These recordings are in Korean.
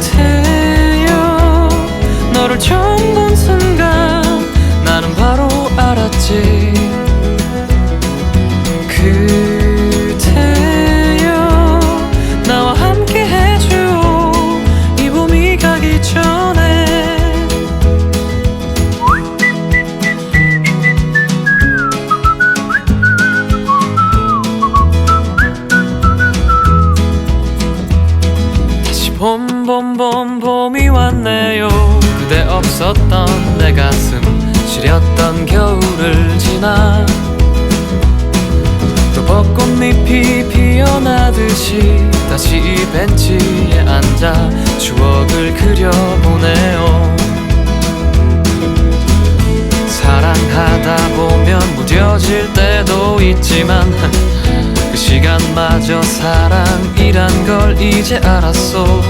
그대여 너를 처음 봄봄봄 봄이 왔네요. 그대 없었던 내 가슴 시렸던 겨울을 지나. 또 벚꽃잎이 피어나듯이 다시 이 벤치에 앉아 추억을 그려보네요 마저 사랑이란 걸 이제 알았어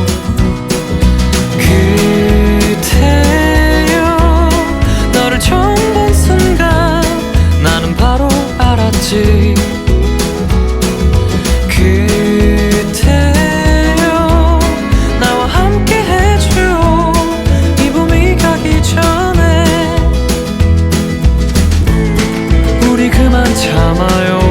그대여 너를 처음 본 순간 나는 바로 알았지. 그대여 나와 함께 해주오. 이 봄이 가기 전에 우리 그만 참아요.